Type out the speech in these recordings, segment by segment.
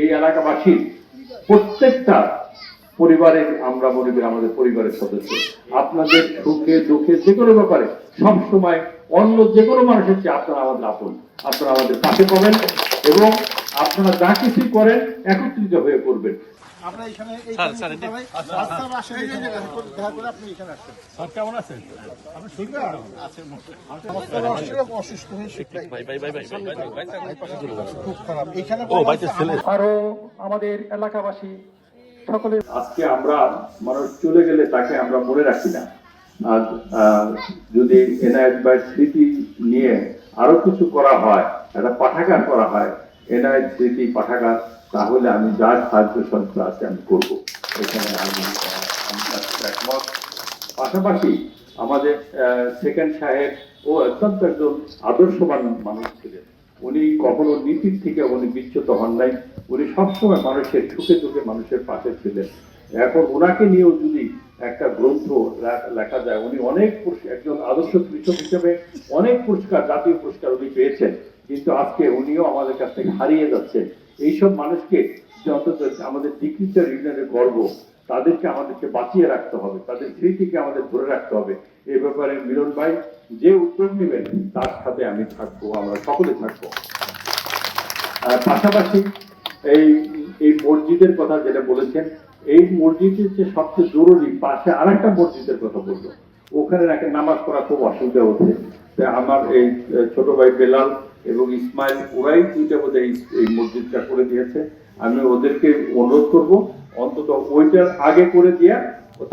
এই এলাকাবাসীর প্রত্যেকটা পরিবারের আমরা মনে করি আমাদের পরিবারের সদস্য, আপনাদের সুখে দুঃখে যে কোনো ব্যাপারে সবসময় অন্য যে কোনো মানুষের চেয়ে আপনারা আমাদের আপন, আপনারা আমাদের পাশে পাবেন এবং আপনারা যা কিছুই করেন একত্রিত হয়ে করবেন। আমরা এখানে দেখা করে- আপনি এখানে স্যার কেমন আছেন? আপনি আছেন অসুস্থ খুব খারাপ। এখানে আরও আমাদের এলাকাবাসী সকলে আজকে আমরা মানুষ চলে গেলে তাকে আমরা মনে রাখি না। আর আহ, যদি এনআইএস বা স্মৃতি নিয়ে আরও কিছু করা হয় একটা পাঠাগার করা হয় এনআইএস স্মৃতি পাঠাগার, তাহলে আমি যার সাহায্য সঞ্চয় আছে আমি করব। এখানে আমি একমত। পাশাপাশি আমাদের সেকেন্ড সাহেব ও অত্যন্ত একজন আদর্শবান মানুষ ছিলেন। উনি কখনো নীতির থেকে উনি বিচ্যুত হন নাই। উনি সবসময় মানুষের সুখে দুঃখে মানুষের পাশে ছিলেন। এখন ওনাকে নিয়েও যদি একটা গ্রন্থ লেখা যায়, উনি অনেক একজন আদর্শ কৃষক হিসেবে অনেক পুরস্কার, জাতীয় পুরস্কার উনি পেয়েছেন। কিন্তু আজকে উনিও আমাদের কাছ থেকে হারিয়ে যাচ্ছেন। এইসব মানুষকে যে অন্তত আমাদের ডিগ্রিচার ইউনিয়নের গর্ব, তাদেরকে আমাদেরকে বাঁচিয়ে রাখতে হবে, তাদের স্মৃতিকে আমাদের ধরে রাখতে হবে। এই ব্যাপারে মিলন ভাই যে উদ্যোগ নেবেন, তার সাথে আমি থাকব, আমরা সকলে থাকব। আর পাশাপাশি এই এই মসজিদের কথা যেটা বলেছেন, এই মসজিদের যে সবচেয়ে জরুরি পাশে আরেকটা মসজিদের কথা বলল ওখানে নাকি নামাজ পড়া খুব অসুবিধা হচ্ছে। আমার এই ছোট ভাই বেলাল এবং ইসমাইল, ওরাই দুইটা এই এই মসজিদটা করে দিয়েছে। আমি ওদেরকে অনুরোধ করব, অন্তত ওইটার আগে করে দিয়া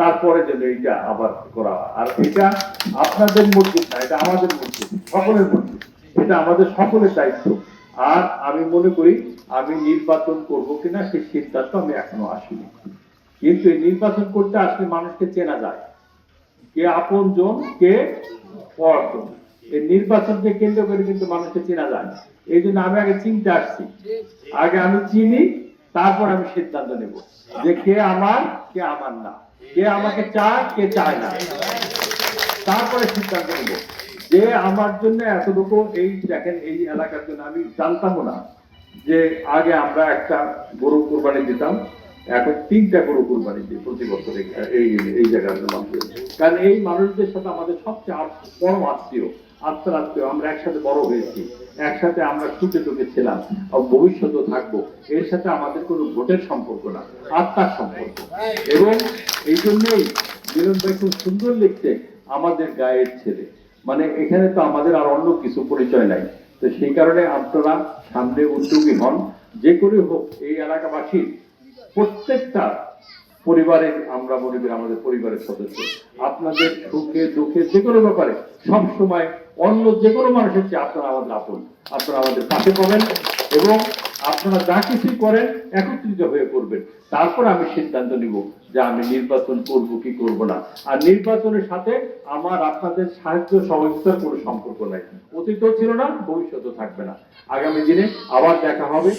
তারপরে যেন এইটা আবার করা আর এটা আপনাদের মসজিদ না, এটা আমাদের মসজিদ, সকলের মসজিদ। এটা আমাদের সকলের দায়িত্ব। আর আমি মনে করি, আমি নির্বাচন করব কিনা সেই সিদ্ধান্ত আমি এখনও আসিনি। কিন্তু এই নির্বাচন করতে আসলে মানুষকে চেনা যায়। কে আপন জন কে পরজন এই নির্বাচনকে কেন্দ্র করে কিন্তু মানুষকে চেনা যায়। এই জন্য আমি আগে চিনতে আসছি। আগে আমি চিনি, তারপর আমি সিদ্ধান্ত নেব যে কে আমার কে আমার না। কে আমাকে চায়, কে চায় না। তারপরে সিদ্ধান্ত নেব যে আমার জন্য এতটুকু এই দেখেন, এই এলাকার জন্য আমি জানতামও না যে আগে আমরা একটা গরু কোরবানি দিতাম। এখন তিনটা গরু কোরবানি দিই প্রতি বছর, এই এই জায়গার মানুষের। কারণ এই মানুষদের সাথে আমাদের সবচেয়ে পরম আত্মীয়। আত্মার আস্তে আমরা একসাথে বড় হয়েছি। একসাথে আমরা ছুটে টুকে ছিলাম। ভবিষ্যতেও থাকব। এর সাথে আমাদের কোনো ভোটের সম্পর্ক না, আত্মার সম্পর্ক। এবং এই জন্যই মিলন ভাই খুব সুন্দর লিখছে, আমাদের গায়ের ছেলে। মানে এখানে তো আমাদের আর অন্য কিছু পরিচয় নাই। তো সেই কারণে আপনারা সামনে উদ্যোগী হন। যে করে হোক, এই এলাকাবাসীর প্রত্যেকটা পরিবারের আমরা মনে করি আমাদের পরিবারের সদস্য, আপনাদের সুখে দুঃখে যে কোনো ব্যাপারে, সবসময় অন্য যে কোনো মানুষের চেয়ে আপনারা আমাদের আপন, আপনারা আমাদের পাশে পাবেন এবং আপনারা যা কিছুই করেন একত্রিত হয়ে করবেন। তারপর আমি সিদ্ধান্ত নিব যে আমি নির্বাচন করব কি করব না। আর নির্বাচনের সাথে আমার আপনাদের সাহায্য সহযোগিতার কোনো সম্পর্ক নাই। অতীতও ছিল না, ভবিষ্যতেও থাকবে না। আগামী দিনে আবার দেখা হবে।